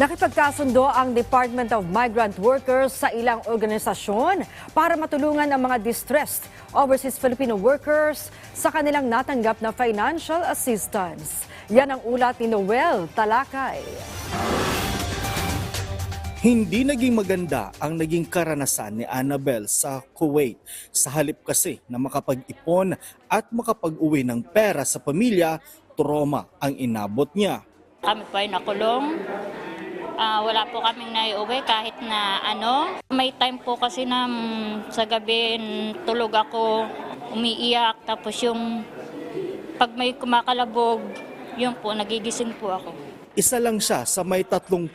Nakipagkasundo ang Department of Migrant Workers sa ilang organisasyon para matulungan ang mga distressed overseas Filipino workers sa kanilang natanggap na financial assistance. Yan ang ulat ni Noel Talakay. Hindi naging maganda ang naging karanasan ni Annabel sa Kuwait. Sa halip kasi na makapag-ipon at makapag-uwi ng pera sa pamilya, trauma ang inabot niya. Kami po ay nakulong. Ah, wala po kaming naiuwi kahit na ano. May time po kasi na mm, sa gabi tulog ako, umiiyak. Tapos yung pag may kumakalabog, yun po, nagigising po ako. Isa lang siya sa may 37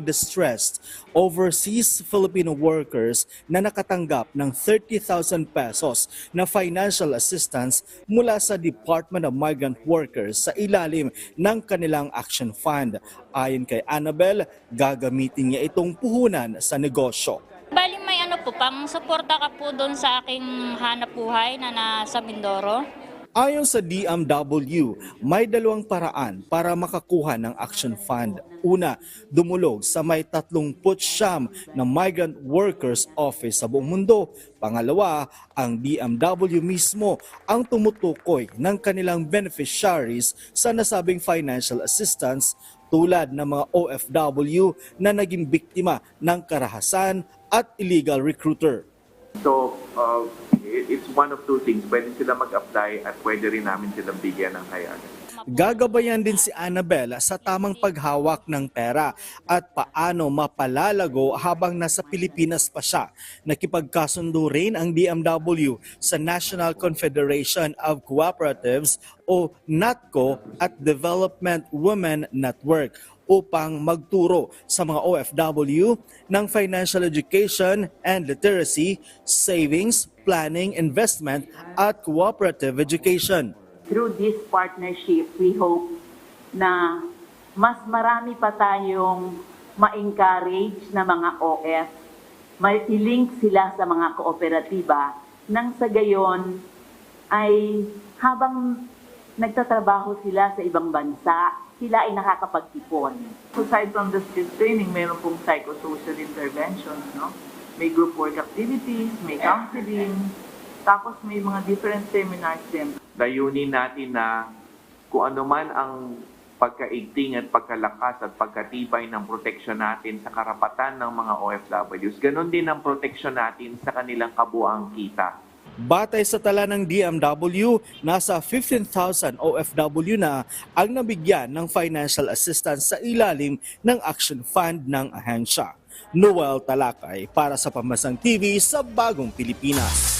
distressed overseas Filipino workers na nakatanggap ng 30,000 pesos na financial assistance mula sa Department of Migrant Workers sa ilalim ng kanilang Action Fund. Ayon kay Annabel, gagamitin niya itong puhunan sa negosyo. Bali may ano po, pang suporta ka po doon sa aking hanap buhay na nasa Mindoro. Ayon sa DMW, may dalawang paraan para makakuha ng Action Fund. Una, dumulog sa may 30 siyam na migrant workers office sa buong mundo. Pangalawa, ang DMW mismo ang tumutukoy ng kanilang beneficiaries sa nasabing financial assistance tulad ng mga OFW na naging biktima ng karahasan at illegal recruiter. So, uh, it- it's one of two things. Pwede sila mag-apply at pwede rin namin silang bigyan ng hayagan. Gagabayan din si Annabel sa tamang paghawak ng pera at paano mapalalago habang nasa Pilipinas pa siya. Nakipagkasundo rin ang DMW sa National Confederation of Cooperatives o NATCO at Development Women Network upang magturo sa mga OFW ng financial education and literacy, savings, planning, investment at cooperative education. through this partnership, we hope na mas marami pa tayong ma-encourage na mga OF, may i-link sila sa mga kooperatiba nang sa gayon ay habang nagtatrabaho sila sa ibang bansa, sila ay nakakapagtipon. aside from the skill training, meron pong psychosocial interventions, no? May group work activities, may counseling, tapos may mga different seminars din. Layunin natin na kung ano man ang pagkaigting at pagkalakas at pagkatibay ng proteksyon natin sa karapatan ng mga OFWs, ganun din ang proteksyon natin sa kanilang kabuang kita. Batay sa tala ng DMW, nasa 15,000 OFW na ang nabigyan ng financial assistance sa ilalim ng Action Fund ng ahensya. Noel Talakay para sa Pambansang TV sa Bagong Pilipinas.